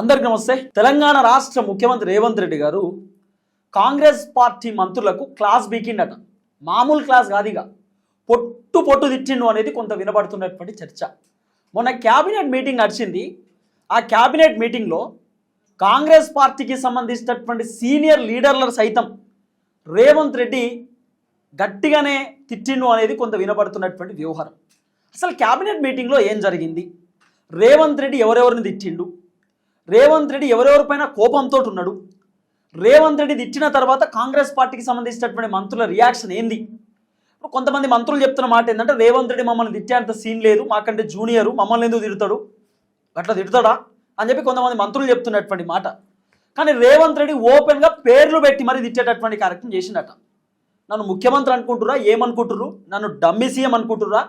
అందరికి నమస్తే. తెలంగాణ రాష్ట్ర ముఖ్యమంత్రి రేవంత్ రెడ్డి గారు కాంగ్రెస్ పార్టీ మంత్రులకు క్లాస్ బీకిండట. మామూలు క్లాస్ కాదిగా. పొట్టు పొట్టు తిట్టిండు అనేది కొంత వినబడుతున్నటువంటి చర్చ. మొన్న క్యాబినెట్ మీటింగ్ నడిచింది. ఆ క్యాబినెట్ మీటింగ్లో కాంగ్రెస్ పార్టీకి సంబంధించినటువంటి సీనియర్ లీడర్ల సైతం రేవంత్ రెడ్డి గట్టిగానే తిట్టిండు అనేది కొంత వినబడుతున్నటువంటి వ్యవహారం. అసలు క్యాబినెట్ మీటింగ్లో ఏం జరిగింది? రేవంత్ రెడ్డి ఎవరెవరిని తిట్టిండు? రేవంత్ రెడ్డి ఎవరెవరిపైన కోపంతో ఉన్నాడు? రేవంత్ రెడ్డి తిట్టిన తర్వాత కాంగ్రెస్ పార్టీకి సంబంధించినటువంటి మంత్రుల రియాక్షన్ ఏంది? ఇప్పుడు కొంతమంది మంత్రులు చెప్తున్న మాట ఏంటంటే రేవంత్ రెడ్డి మమ్మల్ని తిట్టేంత సీన్ లేదు మాకంటే జూనియరు మమ్మల్ని ఎందుకు తిడతాడు? అట్లా తిడతాడా? అని చెప్పి కొంతమంది మంత్రులు చెప్తున్నటువంటి మాట. కానీ రేవంత్ రెడ్డి ఓపెన్గా పేర్లు పెట్టి మరి తిట్టేటటువంటి కార్యక్రమం చేసిండట. నన్ను ముఖ్యమంత్రి అనుకుంటురా ఏమనుకుంటుర్రు? నన్ను డమ్మి సీఎం అనుకుంటుర్రా?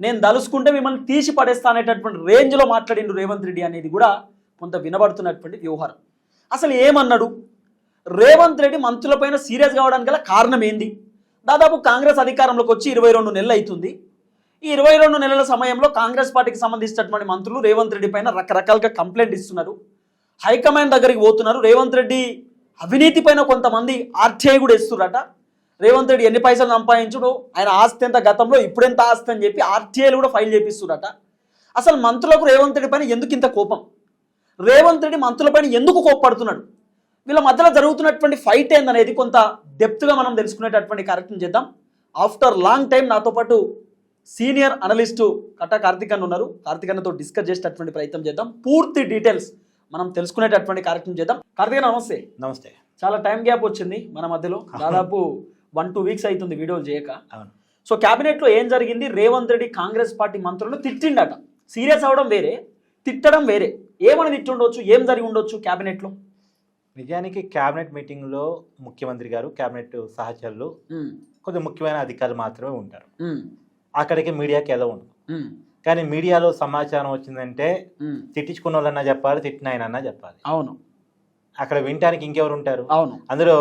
నేను దలుసుకుంటే మిమ్మల్ని తీసి పడేస్తా అనేటటువంటి రేంజ్లో మాట్లాడిండు రేవంత్ రెడ్డి అనేది కూడా కొంత వినబడుతున్నటువంటి వ్యవహారం. అసలు ఏమన్నాడు? రేవంత్ రెడ్డి మంత్రులపైన సీరియస్ కావడానికి గల కారణం ఏంది? దాదాపు కాంగ్రెస్ అధికారంలోకి వచ్చి ఇరవై రెండు నెలలు అవుతుంది ఈ ఇరవై రెండు నెలల సమయంలో కాంగ్రెస్ పార్టీకి సంబంధించినటువంటి మంత్రులు రేవంత్ రెడ్డి పైన రకరకాలుగా కంప్లైంట్ ఇస్తున్నారు. హైకమాండ్ దగ్గరికి పోతున్నారు. రేవంత్ రెడ్డి అవినీతి పైన కొంతమంది ఆర్టీఐ కూడా ఇస్తున్నారట రేవంత్ రెడ్డి ఎన్ని పైసలు సంపాదించుడు ఆయన ఆస్తి ఎంత గతంలో ఇప్పుడెంత ఆస్తి అని చెప్పి ఆర్టీఐలు కూడా ఫైల్ చేపిస్తున్నారట. అసలు మంత్రులకు రేవంత్ రెడ్డి పైన ఎందుకు ఇంత కోపం? రేవంత్ రెడ్డి మంత్రులపైన ఎందుకు కోప్పడుతున్నాడు? వీళ్ళ మధ్యలో జరుగుతున్నటువంటి ఫైట్ ఏందనేది కొంత డెప్త్గా మనం తెలుసుకునేటటువంటి కార్యక్రమం చేద్దాం. ఆఫ్టర్ లాంగ్ టైం నాతో పాటు సీనియర్ అనలిస్టు కట్టా కార్తిక్ అన్న ఉన్నారు. కార్తిక్ అన్నతో డిస్కస్ చేసేటటువంటి ప్రయత్నం చేద్దాం. పూర్తి డీటెయిల్స్ మనం తెలుసుకునేటటువంటి కార్యక్రమం చేద్దాం. కార్తిక్ నమస్తే. నమస్తే. చాలా టైం గ్యాప్ వచ్చింది మన మధ్యలో. దాదాపు వన్ టూ వీక్స్ అవుతుంది వీడియోలు చేయక. సో క్యాబినెట్లో ఏం జరిగింది? రేవంత్ రెడ్డి కాంగ్రెస్ పార్టీ మంత్రులను తిట్టిండట. సీరియస్ అవడం వేరే తిట్టడం వేరే. ఏమని తిట్టుండొచ్చు ఏం జరిగి ఉండొచ్చు క్యాబినెట్లో? నిజానికి క్యాబినెట్ మీటింగ్లో ముఖ్యమంత్రి గారు క్యాబినెట్ సహచరులు కొద్దిగా ముఖ్యమైన అధికారులు మాత్రమే ఉంటారు. అక్కడికి మీడియాకి ఎలా ఉండదు. కానీ మీడియాలో సమాచారం వచ్చిందంటే తిట్టించుకున్న వాళ్ళన్నా చెప్పాలి తిట్టిన ఆయనన్నా చెప్పాలి. అవును. అక్కడ వినటానికి ఇంకెవరు ఉంటారు? అవును. అందులో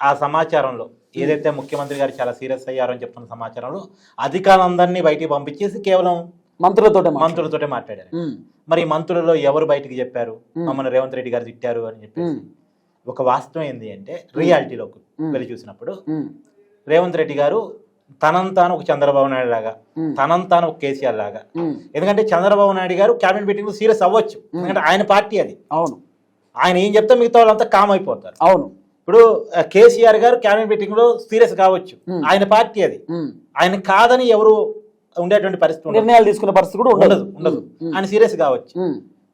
ఆ సమాచారంలో ఏదైతే ముఖ్యమంత్రి గారు చాలా సీరియస్ అయ్యారని చెప్తున్న సమాచారంలో అధికారులందరినీ బయటికి పంపించేసి కేవలం మంత్రులతో మంత్రులతోటే మాట్లాడారు. మరి మంత్రులలో ఎవరు బయటికి చెప్పారు? మ్మ్. మమ్మల్ని రేవంత్ రెడ్డి గారు తిట్టారు అని చెప్పేసి. ఒక వాస్తవం ఏంది అంటే రియాలిటీలోకి మ్మ్. వెళ్ళి చూసినప్పుడు రేవంత్ రెడ్డి గారు తనంతాను ఒక చంద్రబాబు నాయుడు లాగా తనంతాను ఒక కేసీఆర్ లాగా. ఎందుకంటే చంద్రబాబు నాయుడు గారు క్యాబినెట్ మీటింగ్లో సీరియస్ అవ్వచ్చు. ఎందుకంటే ఆయన పార్టీ అది. అవును. ఆయన ఏం చెప్తే మిగతా వాళ్ళంతా కామ్ అయిపోతారు. అవును. ఇప్పుడు కేసీఆర్ గారు క్యాబినెట్ మీటింగ్లో సీరియస్ కావచ్చు. ఆయన పార్టీ అది. ఆయన కాదని ఎవరు ఉండేటువంటి పరిస్థితి నిర్ణయాలు తీసుకునే పరిస్థితి కూడా ఉండదు. ఉండదు ఆయన సీరియస్ కావచ్చు.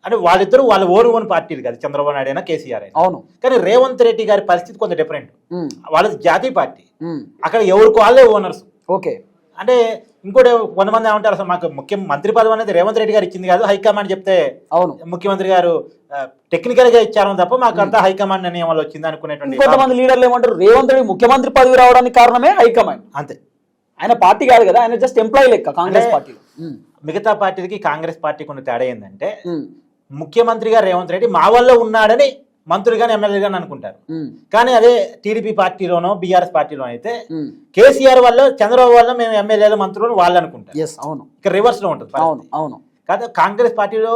అంటే వాళ్ళిద్దరూ వాళ్ళ ఓన్ ఓన్ పార్టీలు కాదు. చంద్రబాబు నాయుడు అయినా కేసీఆర్ అయినా. అవును. కానీ రేవంత్ రెడ్డి గారి పరిస్థితి కొంత డిఫరెంట్ వాళ్ళది జాతీయ పార్టీ. అక్కడ ఎవరికి వాళ్ళే ఓనర్స్. ఓకే. అంటే ఇంకోటి కొంతమంది ఏమంటారు అసలు మాకు ముఖ్య మంత్రి పదవి అనేది రేవంత్ రెడ్డి గారు ఇచ్చింది కాదు హైకమాండ్ చెప్తే అవును. ముఖ్యమంత్రి గారు టెక్నికల్గా ఇచ్చారు తప్ప మాకు అంతా హైకమాండ్ నియమాలు వచ్చింది అనుకునేటువంటి కొంతమంది లీడర్లు ఏమంటారు? రేవంత్ రెడ్డి ముఖ్యమంత్రి పదవి రావడానికి కారణమే హైకమాండ్. అంతే. ఆయన పార్టీ కాదు కదా ఆయన జస్ట్ ఎంప్లాయీ లెక్క కాంగ్రెస్ పార్టీలో మిగతా పార్టీలకి కాంగ్రెస్ పార్టీకి ఉన్న తేడా ఏంటంటే ముఖ్యమంత్రిగా రేవంత్ రెడ్డి మా వల్ల ఉన్నాడని మంత్రులుగాని ఎమ్మెల్యేగాని అనుకుంటారు. కానీ అదే టీడీపీ పార్టీలోనో బీఆర్ఎస్ పార్టీలో అయితే కేసీఆర్ వల్ల చంద్రబాబు వల్ల మేము ఎమ్మెల్యేలు మంత్రులు వాళ్ళు అనుకుంటారు. అవును. ఇక రివర్స్లో ఉంటుంది అవును కాదు కాంగ్రెస్ పార్టీలో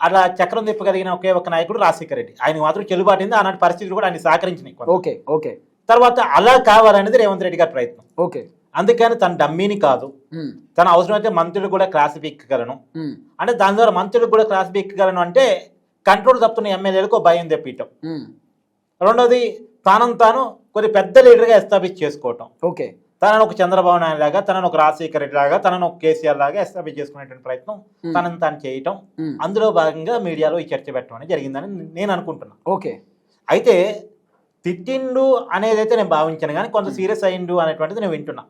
అలా చక్రం తిప్పగలిగిన ఒకే ఒక నాయకుడు రాజశేఖర రెడ్డి. ఆయన మాత్రం చెల్లుబాటింది. అలాంటి పరిస్థితులు కూడా ఆయన సహకరించినాయి. Okay okay. తర్వాత అలా కావాలనేది రేవంత్ రెడ్డి గారి ప్రయత్నం. ఓకే. అందుకని తన డమ్మీని కాదు. తన అవసరమైతే మంత్రులు కూడా క్లాసిఫిక్గలను అంటే దాని ద్వారా మంత్రులకు కూడా క్లాసిఫిక్గలను అంటే కంట్రోల్ తప్పుతున్న ఎమ్మెల్యేలకు భయం తెప్పియటం. రెండోది తానం తాను కొద్ది పెద్ద లీడర్గా ఎస్టాబ్లిష్ చేసుకోవటం. ఓకే. తనను ఒక చంద్రబాబు నాయుడు లాగా తనను ఒక రాజశేఖర రెడ్డి లాగా తనను ఒక కేసీఆర్ లాగా ఎస్టాబ్లిష్ చేసుకునేటువంటి ప్రయత్నం తనను తాను చేయటం. అందులో భాగంగా మీడియాలో ఈ చర్చ పెట్టడం అనేది జరిగిందని నేను అనుకుంటున్నాను ఓకే. అయితే తిట్టిండు అనేది అయితే నేను భావించాను కానీ కొంత సీరియస్ అయిండు అనేటువంటిది నేను వింటున్నా.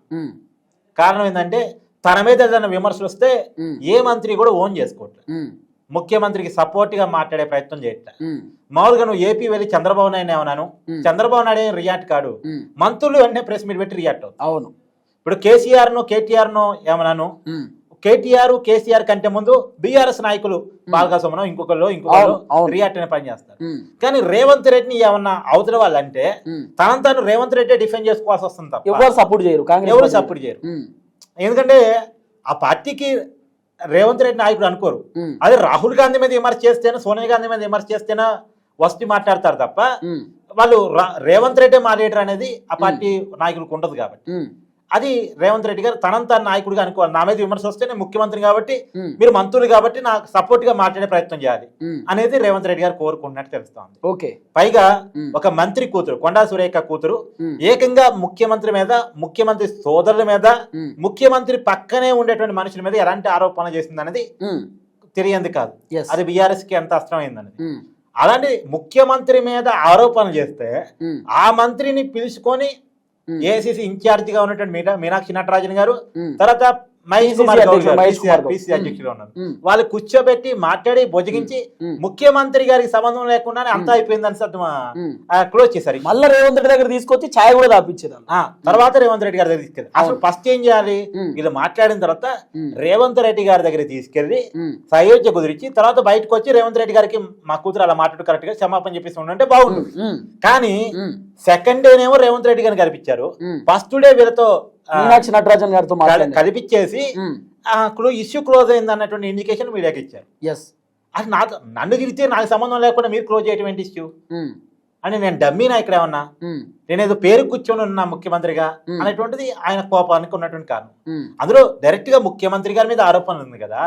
కారణం ఏంటంటే తన మీద ఏదైనా విమర్శలు వస్తే ఏ మంత్రి కూడా ఓన్ చేసుకోవట్లేదు. ముఖ్యమంత్రికి సపోర్ట్గా మాట్లాడే ప్రయత్నం చేయట్లే. మామూలుగా నువ్వు ఏపీ వెళ్ళి చంద్రబాబు నాయుడు ఏమన్నాను? చంద్రబాబు నాయుడు ఏం రియాక్ట్ కాడు? మంత్రులు వెంటనే ప్రెస్ మీట్ పెట్టి రియాక్ట్ అవును. ఇప్పుడు కేసీఆర్ను కేటీఆర్ను ఏమన్నాను కేటీఆర్ కేసీఆర్ కంటే ముందు బీఆర్ఎస్ నాయకులు బాలకాసమనం ఇంకొకళ్ళు ఇంకొకళ్ళు. రియాక్ట్ అనే పని చేస్తారు. కానీ రేవంత్ రెడ్డిని ఏమన్నా అవతల వాళ్ళంటే తనను తాను రేవంత్ రెడ్డి డిఫెండ్ చేసుకోవాల్సి వస్తుంది తప్ప ఎవరు సపోర్ట్ చేయరు ఎవరు పార్టీ. సపోర్ట్ చేయరు. ఎందుకంటే ఆ పార్టీకి రేవంత్ రెడ్డి నాయకుడు అనుకోరు. అదే రాహుల్ గాంధీ మీద విమర్శ చేస్తేనే సోనియా గాంధీ మీద విమర్శ చేస్తేనే వస్తు మాట్లాడతారు తప్ప వాళ్ళు రేవంత్ రెడ్డి మాట్లాడరు అనేది ఆ పార్టీ నాయకులకు ఉండదు కాబట్టి. అది రేవంత్ రెడ్డి గారు తనంత నాయకుడిగా అనుకోవాలి నా మీద విమర్శ వస్తే నేను ముఖ్యమంత్రి కాబట్టి మీరు మంత్రులు కాబట్టి నాకు సపోర్ట్గా మాట్లాడే ప్రయత్నం చేయాలి అనేది రేవంత్ రెడ్డి గారు కోరుకుంటున్నట్టు తెలుస్తోంది. ఓకే. పైగా ఒక మంత్రి కూతురు కొండా సురేఖ కూతురు ఏకంగా ముఖ్యమంత్రి మీద ముఖ్యమంత్రి సోదరుల మీద ముఖ్యమంత్రి పక్కనే ఉండేటువంటి మనుషుల మీద ఎలాంటి ఆరోపణ చేసింది అనేది తెలియంది కాదు. అది బీఆర్ఎస్కి ఎంత అస్త్రమైందనేది అలాంటి ముఖ్యమంత్రి మీద ఆరోపణలు చేస్తే ఆ మంత్రిని పిలుచుకొని ఏసీసీ ఇన్ఛార్జ్గా ఉన్నటువంటి మీనా మీనాక్షి నటరాజన్ గారు. తర్వాత వాళ్ళు కూర్చోబెట్టి మాట్లాడి ఉమ్, ముఖ్యమంత్రి గారికి సంబంధం లేకుండానే అంతా. అయిపోయిందని. క్లోజ్ చేశారు. మళ్ళా రేవంత్ రెడ్డి దగ్గర తీసుకొచ్చి ఛాయ్ కూడా ఆ, తర్వాత రేవంత్ రెడ్డి గారి దగ్గర తీసుకెళ్ళి అసలు. ఫస్ట్ ఏం చేయాలి? వీళ్ళు మాట్లాడిన తర్వాత రేవంత్ రెడ్డి గారి దగ్గర తీసుకెళ్ళి సయోధ్య కుదిరించి తర్వాత బయటకు వచ్చి రేవంత్ రెడ్డి గారికి మా కూతురు అలా మాట్లాడు కరెక్ట్గా క్షమాపణ చెప్పేసి ఉండంటే బాగుంటుంది. కానీ సెకండ్ డేనేమో రేవంత్ రెడ్డి గారిని కల్పించారు ఉమ్. ఫస్ట్ డే వీళ్ళతో మీనాక్షి నటరాజన్ గారితో కలిపించేసి ఇష్యూ క్లోజ్ అయింది అన్నటువంటి ఇండికేషన్ మీడియాకి ఇచ్చారు. ఎస్ అది నాకు నన్ను తిరిగితే నాకు సంబంధం లేకుండా మీరు క్లోజ్ చేయడం ఏంటి ఇష్యూ? అని నేను డమ్మీనా ఇక్కడ ఏమన్నా? నేనేదో పేరు కూర్చొని ఉన్నా ముఖ్యమంత్రిగా. అనేటువంటిది ఆయన కోపానికి ఉన్నటువంటి కారణం. అందులో డైరెక్ట్గా ముఖ్యమంత్రి గారి మీద ఆరోపణలు ఉంది కదా.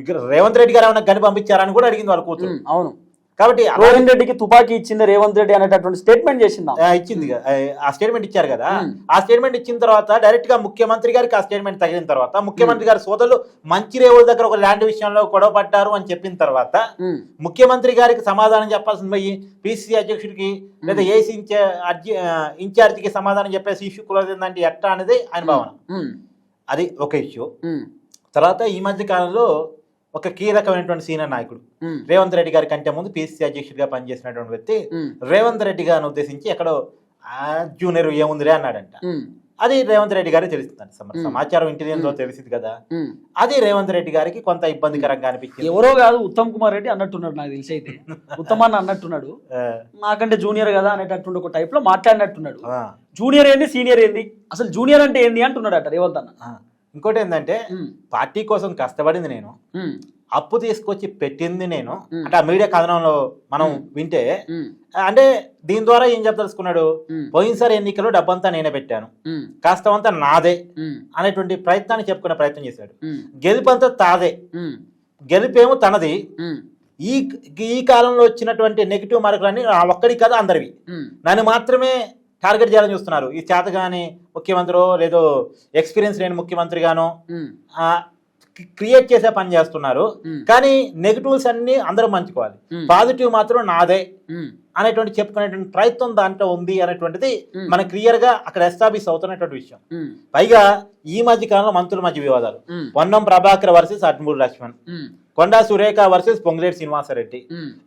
ఇక్కడ రేవంత్ రెడ్డి గారు ఏమైనా గని పంపించారని కూడా అడిగింది వాళ్ళ కూతురు. అవును. కాబట్టి రోహిన్ రెడ్డికి తుపాకీ ఇచ్చింది రేవంత్ రెడ్డి అనేటటువంటి స్టేట్మెంట్ చేసిందా? ఇచ్చింది. ఆ స్టేట్మెంట్ ఇచ్చారు కదా. ఆ స్టేట్మెంట్ ఇచ్చిన తర్వాత డైరెక్ట్గా ముఖ్యమంత్రి గారికి ఆ స్టేట్మెంట్ తగిలిన తర్వాత ముఖ్యమంత్రి గారి సోదరులు మంచి రేవుల దగ్గర ఒక ల్యాండ్ విషయంలో గొడవ పడ్డారు అని చెప్పిన తర్వాత ముఖ్యమంత్రి గారికి సమాధానం చెప్పాల్సింది పోయి పిసిసి అధ్యక్షుడికి లేదా ఏసీ ఇన్ఛార్జికి సమాధానం చెప్పేసి ఇష్యూ క్లోజ్ ఎట్టా అనేది ఆయన భావన. అది ఒక ఇష్యూ. తర్వాత ఈ మధ్య కాలంలో ఒక కీలకమైనటువంటి సీనియర్ నాయకుడు. రేవంత్ రెడ్డి గారి కంటే ముందు పిసిసి అధ్యక్షుడిగా పనిచేసినటువంటి వ్యక్తి. రేవంత్ రెడ్డి గారిని ఉద్దేశించి ఎక్కడో "ఆ, జూనియర్ ఏముందిరే అన్నాడంట. అది రేవంత్ రెడ్డి గారికి తెలుస్తుంది సమ-. సమాచారం ఇంటెలిజెన్స్లో తెలిసింది కదా. అది రేవంత్ రెడ్డి గారికి కొంత ఇబ్బందికరంగా అనిపించింది. ఎవరో కాదు ఉత్తమ్ కుమార్ రెడ్డి అన్నట్టున్నాడు నాకు తెలిసి అయితే. ఉత్తమాన్ని అన్నట్టున్నాడు. నాకంటే జూనియర్ కదా అనేటటువంటి ఒక టైప్లో మాట్లాడినట్టున్నాడు. జూనియర్ ఏంది సీనియర్ ఏంది? అసలు జూనియర్ అంటే ఏంది అంటున్నాడు అట రేవంత్ అన్న. ఇంకోటి ఏంటంటే పార్టీ కోసం కష్టపడింది నేను. అప్పు తీసుకొచ్చి పెట్టింది నేను. అంటే ఆ మీడియా కథనంలో మనం. వింటే అంటే దీని ద్వారా ఏం చెప్పదలుచుకున్నాడు? పోయినసారి ఎన్నికల్లో డబ్బంతా నేనే పెట్టాను. కాస్తవంతా నాదే అనేటువంటి ప్రయత్నాన్ని చెప్పుకునే ప్రయత్నం చేశాడు. గెలుపంతా తాదే. గెలుపేమో తనది. ఈ ఈ కాలంలో వచ్చినటువంటి నెగిటివ్ మార్కులన్నీ ఒక్కడి కాదు అందరివి. నన్ను మాత్రమే టార్గెట్ చేయాలని చూస్తున్నారు. ఈ చేతగాని ముఖ్యమంత్రి లేదో ఎక్స్పీరియన్స్ లేని ముఖ్యమంత్రిగానో క్రియేట్ చేసే పని చేస్తున్నారు. కానీ నెగిటివ్స్ అన్ని అందరూ మంచుకోవాలి పాజిటివ్ మాత్రం నాదే అనేటువంటి చెప్పుకునేటువంటి ప్రయత్నం దాంట్లో ఉంది అనేటువంటిది మన క్లియర్గా అక్కడ ఎస్టాబ్లిష్ అవుతున్నటువంటి విషయం. పైగా ఈ మధ్య కాలంలో మంత్రుల మధ్య వివాదాలు. పొన్నం ప్రభాకర్ వర్సెస్ అడ్మూరు లక్ష్మణ్. కొండా సురేఖ వర్సెస్ పొంగులేటి శ్రీనివాసరెడ్డి.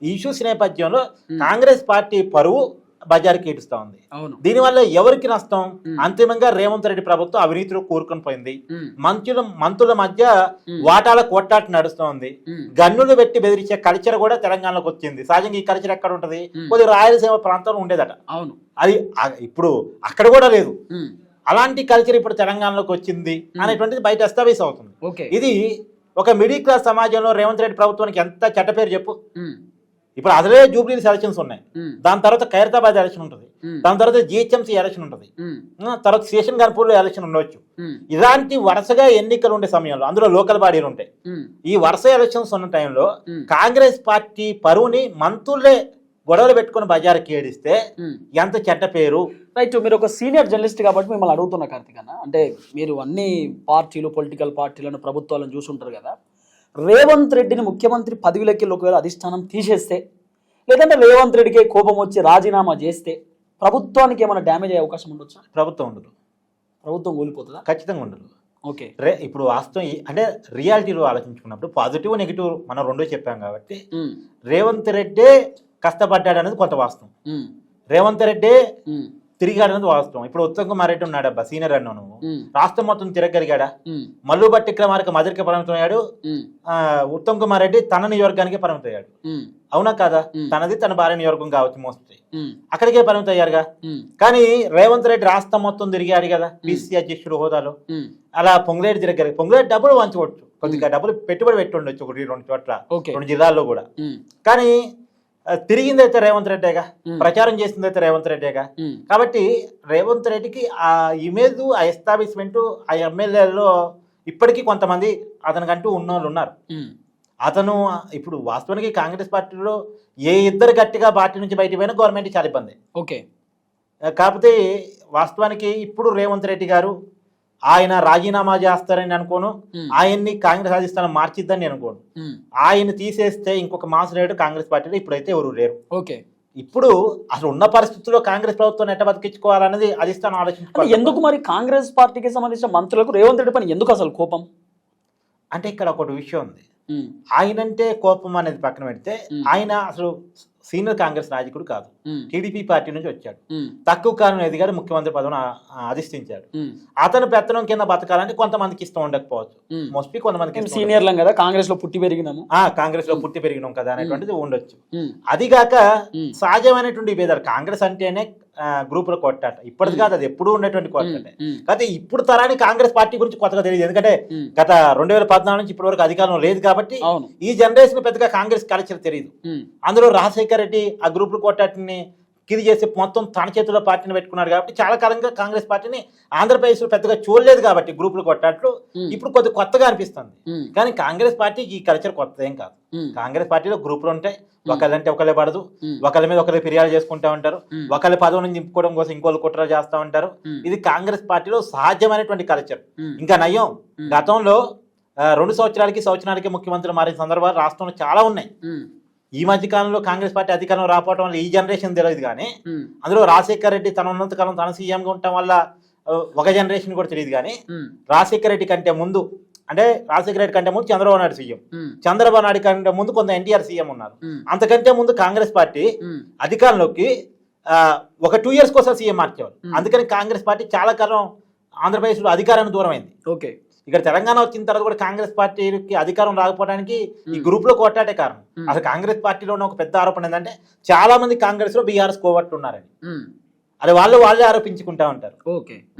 ఈ ఇష్యూస్ నేపథ్యంలో. కాంగ్రెస్ పార్టీ పరువు బజార్కి ఈడుస్తా ఉంది. దీనివల్ల ఎవరికి నష్టం. అంతిమంగా రేవంత్ రెడ్డి ప్రభుత్వం అవినీతిలో కూరుకొని పోయింది. మంత్రుల మంత్రుల మధ్య వాటాల కొట్టాట నడుస్తోంది గన్నులు పెట్టి బెదిరించే కల్చర్ కూడా తెలంగాణలోకి వచ్చింది. సహజంగా ఈ కల్చర్ ఎక్కడ ఉంటది. కొద్ది రాయలసీమ ప్రాంతంలో ఉండేదట. అవును. అది ఇప్పుడు అక్కడ కూడా లేదు. అలాంటి కల్చర్ ఇప్పుడు తెలంగాణలోకి వచ్చింది. అనేటువంటిది బయట ఎస్టాబ్లిష్ అవుతుంది ఇది ఒక మిడిల్ క్లాస్ సమాజంలో రేవంత్ రెడ్డి ప్రభుత్వానికి ఎంత చెడ్డ పేరు చెప్పు? ఇప్పుడు అసలే జూబ్లీ ఎలక్షన్స్ ఉన్నాయి. దాని తర్వాత ఖైరతాబాద్ ఎలక్షన్ ఉంటుంది. దాని తర్వాత జిహెచ్ఎంసీ ఎలక్షన్ ఉంటుంది. తర్వాత స్టేషన్ గన్పూర్లో ఎలక్షన్ ఉండొచ్చు ఉమ్, ఇలాంటి వరుసగా ఎన్నికలు ఉండే సమయంలో అందులో లోకల్ బాడీలు ఉంటాయి ఈ వరుస ఎలక్షన్స్ ఉన్న టైంలో కాంగ్రెస్ పార్టీ పరువుని మంత్రులే గొడవలు పెట్టుకుని బజారుకి ఏడిస్తే. ఎంత చెడ్డ పేరు? రైట్ మీరు ఒక సీనియర్ జర్నలిస్ట్ కాబట్టి మిమ్మల్ని అడుగుతున్నా కార్తిక్ అన్న. అంటే మీరు అన్ని పార్టీలు పొలిటికల్ పార్టీలను ప్రభుత్వాలను చూసుంటారు కదా. రేవంత్ రెడ్డిని ముఖ్యమంత్రి పదవిలోకి ఒకవేళ అధిష్టానం తీసేస్తే లేదంటే రేవంత్ రెడ్డికి కోపం వచ్చి రాజీనామా చేస్తే ప్రభుత్వానికి ఏమైనా డ్యామేజ్ అయ్యే అవకాశం ఉండొచ్చా? ప్రభుత్వం ఉండదు. ప్రభుత్వం కూలిపోతుందా? ఖచ్చితంగా ఉండదు. ఓకే. రే ఇప్పుడు వాస్తవం అంటే రియాలిటీలో ఆలోచించుకున్నప్పుడు పాజిటివ్ నెగిటివ్ మనం రెండో చెప్పాం కాబట్టి రేవంత్ రెడ్డే కష్టపడ్డాడు అనేది కొంత వాస్తవం. రేవంత్ రెడ్డే తిరిగాడన్నది వాస్తవం ఇప్పుడు ఉత్తమ్ కుమార్ రెడ్డి ఉన్నాడబ్బా సీనియర్ అన్నావు నువ్వు. రాష్ట్రం మొత్తం తిరగలిగాడా? మల్లు విక్రమార్క మధురికి పరిమితం ఆ, ఉత్తమ్ కుమార్ రెడ్డి తన నియోజకానికి పరిమితం అయ్యాడు ఉమ్, అవునా కాదా. తనది తన భార్య నియోజకం కావచ్చు ఉమ్, అక్కడికే పరిమితం అయ్యారుగా కానీ రేవంత్ రెడ్డి రాష్ట్రం మొత్తం తిరిగాడు కదా పిసిసి అధ్యక్షుడు హోదాలో. అలా పొంగులేటి తిరగలి పొంగులేటి డబ్బులు వంచవచ్చు కొద్దిగా డబ్బులు పెట్టుబడి పెట్టి ఉండొచ్చు ఒకటి రెండు చోట్ల. రెండు జిల్లాల్లో కూడా. కానీ ఆ, తిరిగిందైతే రేవంత్ రెడ్డేగా. ప్రచారం చేసిందైతే రేవంత్ రెడ్డేగా. కాబట్టి రేవంత్ రెడ్డికి ఆ ఇమేజ్ ఆ ఎస్టాబ్లిష్మెంట్ ఆ ఎమ్మెల్యేలో ఇప్పటికీ కొంతమంది అతనికంటూ ఉన్న వాళ్ళు ఉన్నారు అతను ఇప్పుడు వాస్తవానికి కాంగ్రెస్ పార్టీలో ఏ ఇద్దరు గట్టిగా పార్టీ నుంచి బయట పోయినా గవర్నమెంట్ చాలా ఇబ్బంది. ఓకే. కాకపోతే వాస్తవానికి ఇప్పుడు రేవంత్ రెడ్డి గారు ఆయన రాజీనామా చేస్తారని అనుకోను. ఆయన్ని కాంగ్రెస్ అధిష్టానం మార్చిద్దని అనుకోను. ఆయన తీసేస్తే ఇంకొక మాస్ రేడు కాంగ్రెస్ పార్టీలో ఇప్పుడైతే ఎవరు లేరు. ఓకే. ఇప్పుడు అసలు ఉన్న పరిస్థితుల్లో కాంగ్రెస్ ప్రభుత్వం ఎట్ట బతికించుకోవాలన్నది అధిష్టానం ఆలోచించుకోవాలి. ఎందుకు మరి కాంగ్రెస్ పార్టీకి సంబంధించిన మంత్రులకు రేవంత్ రెడ్డి పని ఎందుకు అసలు కోపం? అంటే ఇక్కడ ఒకటి విషయం ఉంది. ఆయనంటే కోపం అనేది పక్కన పెడితే. ఆయన అసలు సీనియర్ కాంగ్రెస్ నాయకుడు కాదు. టీడీపీ పార్టీ నుంచి వచ్చాడు. తక్కువ కాలం ఎదిగాడు ముఖ్యమంత్రి పదవిని అధిష్ఠించాడు అతను పెత్తనం కింద బతకాలంటే కొంతమందికి ఇష్టం ఉండకపోవచ్చు. మోస్ట్లీ కొంతమందికి. సీనియర్లం కదా కాంగ్రెస్లో పుట్టి పెరిగినాము. ఆ కాంగ్రెస్లో పుట్టి పెరిగినాం కదా అనేటువంటిది ఉండొచ్చు. అదిగాక సహజమైనటువంటి భేదాలు కాంగ్రెస్ అంటేనే గ్రూప్లో కొట్టాట ఇప్పటిది కాదు అది ఎప్పుడూ ఉన్నటువంటి కొట్టాటే కాకపోతే ఇప్పుడు తరానికి కాంగ్రెస్ పార్టీ గురించి కొత్తగా తెలియదు. ఎందుకంటే గత రెండు వేల పద్నాలుగు నుంచి ఇప్పటి వరకు అధికారం లేదు కాబట్టి ఈ జనరేషన్ పెద్దగా కాంగ్రెస్ కల్చర్ తెలియదు. అందులో రాజశేఖర రెడ్డి ఆ గ్రూప్లో కొట్టాటిని కిది చేసి మొత్తం తన చేతిలో పార్టీని పెట్టుకున్నాడు కాబట్టి చాలా కాలంగా కాంగ్రెస్ పార్టీని ఆంధ్రప్రదేశ్ పెద్దగా చూడలేదు కాబట్టి గ్రూపులు కొట్టాట్లు ఇప్పుడు కొద్ది కొత్తగా అనిపిస్తుంది. కానీ కాంగ్రెస్ పార్టీకి ఈ కల్చర్ కొత్తది ఏం కాదు కాంగ్రెస్ పార్టీలో గ్రూపులు ఉంటాయి ఒకళ్ళంటే ఒకళ్ళే పడదు. ఒకళ్ళ మీద ఒకళ్ళు ఫిర్యాదు చేసుకుంటా ఉంటారు. ఒకళ్ళ పదవిని నింపుకోవడం కోసం ఇంకోళ్ళు కుట్ర చేస్తూ ఉంటారు. ఇది కాంగ్రెస్ పార్టీలో సహజమైనటువంటి కల్చర్. ఇంకా నయం. గతంలో రెండు సంవత్సరాలకి సంవత్సరాలకి ముఖ్యమంత్రి మారిన సందర్భాలు రాష్ట్రంలో చాలా ఉన్నాయి. ఈ మధ్య కాలంలో కాంగ్రెస్ పార్టీ అధికారం రాకపోవడం వల్ల ఈ జనరేషన్ తెలియదు కానీ అందులో రాజశేఖర్ రెడ్డి తన ఉన్నంత కాలం తన సీఎంగా ఉండటం వల్ల ఒక జనరేషన్ కూడా తెలియదు కానీ రాజశేఖర్ రెడ్డి కంటే ముందు అంటే రాజశేఖర రెడ్డి కంటే ముందు చంద్రబాబు నాయుడు సీఎం. చంద్రబాబు నాయుడు కంటే ముందు కొంత ఎన్టీఆర్ సీఎం ఉన్నారు. అంతకంటే ముందు కాంగ్రెస్ పార్టీ అధికారంలోకి ఒక టూ ఇయర్స్ కోసం సీఎం మార్చేవారు. అందుకని కాంగ్రెస్ పార్టీ చాలా కాలం ఆంధ్రప్రదేశ్లో అధికారానికి దూరం అయింది ఓకే. ఇక్కడ తెలంగాణ వచ్చిన తర్వాత కూడా కాంగ్రెస్ పార్టీకి అధికారం రాకపోవడానికి ఈ. గ్రూప్లో కొట్టాటే కారణం. అసలు కాంగ్రెస్ పార్టీలో ఉన్న ఒక పెద్ద ఆరోపణ ఏంటంటే చాలా మంది కాంగ్రెస్లో బీఆర్ఎస్ ఉమ్, అది వాళ్ళు వాళ్ళే ఆరోపించుకుంటా ఉంటారు.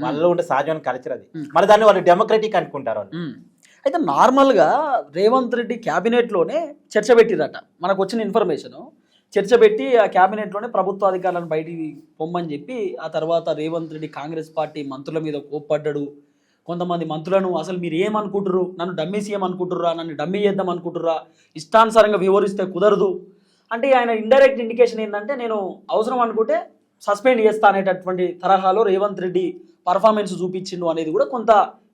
వాళ్ళలో ఉండే సహజమైన కల్చర్ అది. మరి దాన్ని వాళ్ళు డెమోక్రటిక్ అనుకుంటారు వాళ్ళు. అయితే నార్మల్గా రేవంత్ రెడ్డి క్యాబినెట్లోనే చర్చ పెట్టిరట మనకు వచ్చిన ఇన్ఫర్మేషన్ చర్చ పెట్టి ఆ క్యాబినెట్లోనే ప్రభుత్వ అధికారులను బయటికి పొమ్మని చెప్పి ఆ తర్వాత రేవంత్ రెడ్డి కాంగ్రెస్ పార్టీ మంత్రుల మీద కోప్పడ్డాడు కొంతమంది మంత్రులను అసలు మీరు ఏమనుకుంటుర్రు? నన్ను డమ్మీ సీఎం అనుకుంటుర్రా నన్ను డమ్మీ చేద్దాం అనుకుంటుర్రా? ఇష్టానుసారంగా వివరిస్తే కుదరదు. అంటే ఆయన ఇండైరెక్ట్ ఇండికేషన్ ఏంటంటే నేను అవసరం అనుకుంటే సస్పెండ్ చేస్తా అనేటటువంటి తరహాలో రేవంత్ రెడ్డి పర్ఫార్మెన్స్ చూపించిండు అనేది కూడా కొంత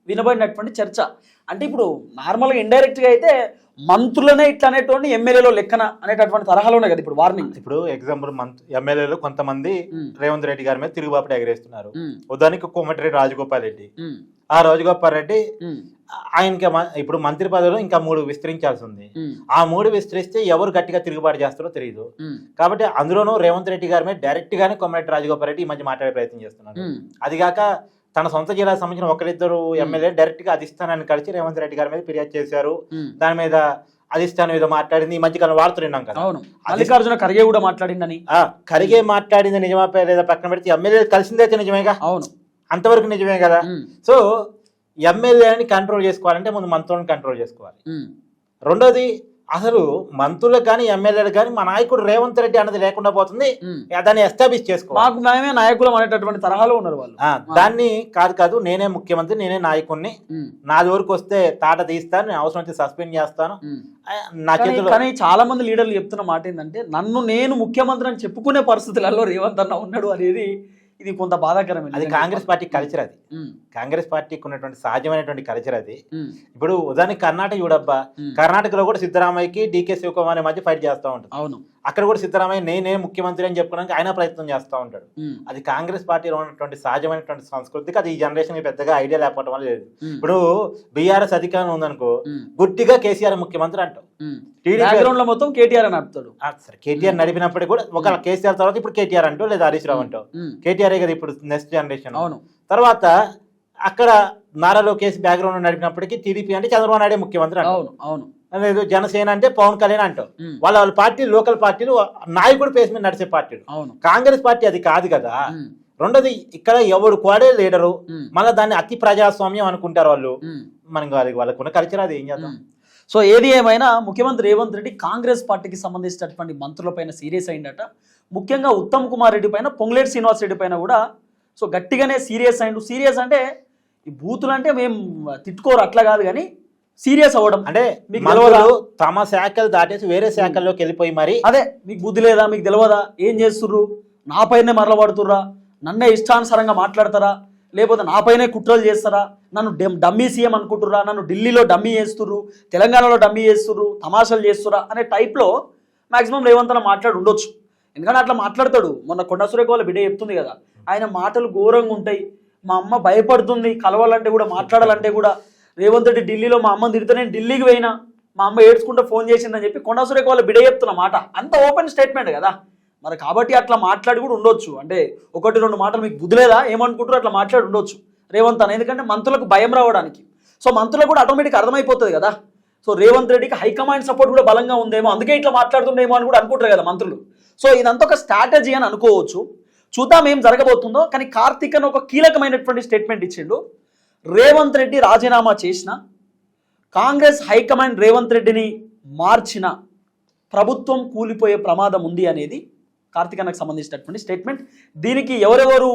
వినబడినటువంటి చర్చ. అంటే ఇప్పుడు నార్మల్గా ఇండైరెక్ట్గా అయితే మంత్రులనే ఇట్లా అనేటువంటి ఎమ్మెల్యేలో లెక్కన అనేటటువంటి తరహాలోనే కదా ఇప్పుడు వార్నింగ్ ఇప్పుడు ఎగ్జాంపుల్ మంత్ ఎమ్మెల్యేలు కొంతమంది రేవంత్ రెడ్డి గారి మీద తిరుగుబాటు ఎగరేస్తున్నారు. ఉదాహరణకి కోమటిరెడ్డి రాజగోపాల్ రెడ్డి. ఆ రాజగోపాల్ రెడ్డి ఉమ్, ఆయనకి ఇప్పుడు మంత్రి పదవిలో ఇంకా మూడు విస్తరించాల్సి ఉంది ఆ మూడు విస్తరిస్తే ఎవరు గట్టిగా తిరుగుబాటు చేస్తారో తెలియదు కాబట్టి అందులోనూ రేవంత్ రెడ్డి గారి మీద డైరెక్ట్ గానే కొమ్మరెడ్డి రాజగోపాల్ రెడ్డి ఈ మధ్య మాట్లాడే ప్రయత్నం చేస్తున్నారు అదిగాక తన సొంత జిల్లాకు సంబంధించిన ఒకరిద్దరు ఎమ్మెల్యే డైరెక్ట్గా అధిష్టానాన్ని కలిసి రేవంత్ రెడ్డి గారి మీద ఫిర్యాదు చేశారు. దాని మీద అధిష్టానం ఏదో మాట్లాడింది. ఈ మధ్య కాలం వార్తలు విన్నాం కదా. మల్లికార్జున ఖర్గే కూడా మాట్లాడిందని. ఆ ఖరిగే మాట్లాడింది నిజమా లేదా పక్కన పెడితే ఎమ్మెల్యే కలిసిందైతే నిజమేగా? అవును. అంతవరకు నిజమే కదా? సో ఎమ్మెల్యేని కంట్రోల్ చేసుకోవాలంటే ముందు మంత్రులను కంట్రోల్ చేసుకోవాలి. రెండోది అసలు మంత్రులకు కానీ ఎమ్మెల్యేలకు కానీ మా నాయకుడు రేవంత్ రెడ్డి అన్నది లేకుండా పోతుంది. దాన్ని ఎస్టాబ్లిష్ చేసుకోవాలి. మాకు మేమే నాయకులం అనేటటువంటి తరహాలో ఉన్నారు వాళ్ళు. దాన్ని కాదు కాదు నేనే ముఖ్యమంత్రి నేనే నాయకుడిని నా వరకు వస్తే తాట తీస్తాను నేను అవసరం అయితే సస్పెండ్ చేస్తాను. కానీ చాలా మంది లీడర్లు చెప్తున్న మాట ఏంటంటే నన్ను నేను ముఖ్యమంత్రి అని చెప్పుకునే పరిస్థితులలో రేవంత్ అన్న ఉన్నాడు అనేది ఇది కొంత బాధాకరమే అది. కాంగ్రెస్ పార్టీ కల్చర్ అది. కాంగ్రెస్ పార్టీకి ఉన్నటువంటి సహజమైనటువంటి కల్చర్ అది. ఇప్పుడు ఉదాహరణకి కర్ణాటక చూడబ్బా. కర్ణాటకలో కూడా సిద్ధరామయ్యకి డీకే శివకుమార్ మధ్య ఫైట్ చేస్తూ ఉంటుంది అవును. అక్కడ కూడా సిద్ధరామయ్య నేనే ముఖ్యమంత్రి అని చెప్పుకోవడానికి ఆయన ప్రయత్నం చేస్తూ ఉంటాడు. అది కాంగ్రెస్ పార్టీలో ఉన్నటువంటి సహజమైనటువంటి సంస్కృతికి అది ఈ జనరేషన్ పెద్దగా ఐడియా లేకపోవడం వల్ల లేదు. ఇప్పుడు బీఆర్ఎస్ అధికారం ఉందనుకో గుడ్డిగా కేసీఆర్ ముఖ్యమంత్రి అంటావు మొత్తం కేటీఆర్ అని సరే కేటీఆర్ నడిపినప్పటికీ కూడా ఒక కేసీఆర్ తర్వాత ఇప్పుడు కేటీఆర్ అంటూ లేదా హరీష్ రావు అంటావు కేటీఆర్ కదా ఇప్పుడు నెక్స్ట్ జనరేషన్ అవును. తర్వాత అక్కడ నారా లోకేష్ బ్యాక్గ్రౌండ్ నడిపినప్పటికీ టీడీపీ అంటే చంద్రబాబు నాయుడే ముఖ్యమంత్రి అవును అవును. లేదు జనసేన అంటే పవన్ కళ్యాణ్ ఉమ్, వాళ్ళ వాళ్ళ పార్టీ లోకల్ పార్టీలు నాయకుడు పేస్ మీద నడిచే పార్టీలు అవును. కాంగ్రెస్ పార్టీ అది కాదు కదా. రెండోది ఇక్కడ ఎవడు కోడే లీడరు మళ్ళీ దాన్ని అతి ప్రజాస్వామ్యం అనుకుంటారు వాళ్ళు. మనం వాళ్ళకున్న కల్చర్ అది ఏం చేద్దాం? సో ఏది ఏమైనా ముఖ్యమంత్రి రేవంత్ రెడ్డి కాంగ్రెస్ పార్టీకి సంబంధించినటువంటి మంత్రులపైన సీరియస్ అయిందట. ముఖ్యంగా ఉత్తమ్ కుమార్ రెడ్డి పైన పొంగులేటి శ్రీనివాస్ రెడ్డి పైన కూడా. సో గట్టిగానే సీరియస్ అయిండు. సీరియస్ అంటే ఈ బూతులు అంటే మేము తిట్టుకోరు అట్లా కాదు కానీ సీరియస్ అవ్వడం. అంటే మీకు మంత్రులు తమ శాఖలు దాటేసి వేరే శాఖల్లోకి వెళ్ళిపోయి మరి. అదే మీకు బుద్ధి లేదా? మీకు తెలియదా ఏం చేస్తుర్రు? నా పైనే మరలబడుతుర్రా? నన్నే ఇష్టానుసారంగా మాట్లాడతారా? లేకపోతే నా పైనే కుట్రలు చేస్తారా? నన్ను డెమ్- డమ్మీ సీఎం అనుకుంటుర్రా? నన్ను ఢిల్లీలో డమ్మీ చేస్తుర్రు? తెలంగాణలో డమ్మీ చేస్తుర్రు? తమాషాలు చేస్తుర్రా? అనే టైప్లో మాక్సిమం రేవంత్ అన్న మాట్లాడి ఉండొచ్చు. ఎందుకంటే అట్లా మాట్లాడతాడు? మొన్న కొండ సురేఖ వాళ్ళ బిడ్డ చెప్తుంది కదా. ఆయన మాటలు ఘోరంగా ఉంటాయి. మా అమ్మ భయపడుతుంది. కలవాలంటే కూడా మాట్లాడాలంటే కూడా. రేవంత్ రెడ్డి ఢిల్లీలో మా అమ్మని తిడితే నేను ఢిల్లీకి పోయినా. మా అమ్మ ఏడ్చుకుంటే ఫోన్ చేసిందని చెప్పి కొండాసురేఖ వాళ్ళ బిడ్డ చెప్తున్న మాట. అంత ఓపెన్ స్టేట్మెంట్ కదా. మరి కాబట్టి అట్లా మాట్లాడి కూడా ఉండొచ్చు. అంటే ఒకటి రెండు మాటలు మీకు బుద్ధిలేదా? ఏమనుకుంటారో అట్లా మాట్లాడి ఉండొచ్చు. రేవంత్ అని ఎందుకంటే మంత్రులకు భయం రావడానికి. సో మంత్రులకు కూడా ఆటోమేటిక్ అర్థమైపోతుంది కదా. సో రేవంత్ రెడ్డికి హైకమాండ్ సపోర్ట్ కూడా బలంగా ఉందేమో. అందుకే ఇట్లా మాట్లాడుతుండేమో అని కూడా అనుకుంటారు కదా మంత్రులు. సో ఇదంతా ఒక స్ట్రాటజీ అని అనుకోవచ్చు. చూద్దాం ఏం జరగబోతుందో. కానీ కార్తీక్ అని ఒక కీలకమైనటువంటి స్టేట్మెంట్ ఇచ్చిండు. రేవంత్ రెడ్డి రాజీనామా చేసిన కాంగ్రెస్ హైకమాండ్ రేవంత్ రెడ్డిని మార్చిన ప్రభుత్వం కూలిపోయే ప్రమాదం ఉంది అనేది కార్తికన్నకు సంబంధించినటువంటి స్టేట్మెంట్. దీనికి ఎవరెవరు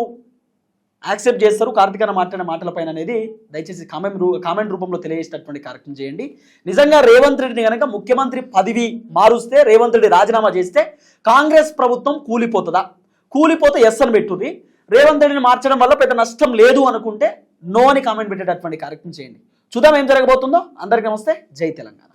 యాక్సెప్ట్ చేస్తారు? కార్తికన్న మాట్లాడిన మాటలపైన అనేది దయచేసి కామెంట్ రూ కామెంట్ రూపంలో తెలియజేసినటువంటి కార్యక్రమం చేయండి. నిజంగా రేవంత్ రెడ్డిని కనుక ముఖ్యమంత్రి పదవి మారుస్తే రేవంత్ రెడ్డి రాజీనామా చేస్తే కాంగ్రెస్ ప్రభుత్వం కూలిపోతుందా? కూలిపోతే ఎస్ అని పెట్టుది రేవంత్ రెడ్డిని మార్చడం వల్ల పెద్ద నష్టం లేదు అనుకుంటే నో అని కామెంట్ పెట్టేటటువంటి కార్యక్రమం చేయండి. చూద్దాం ఏం జరగబోతుందో. అందరికీ నమస్తే. జై తెలంగాణ.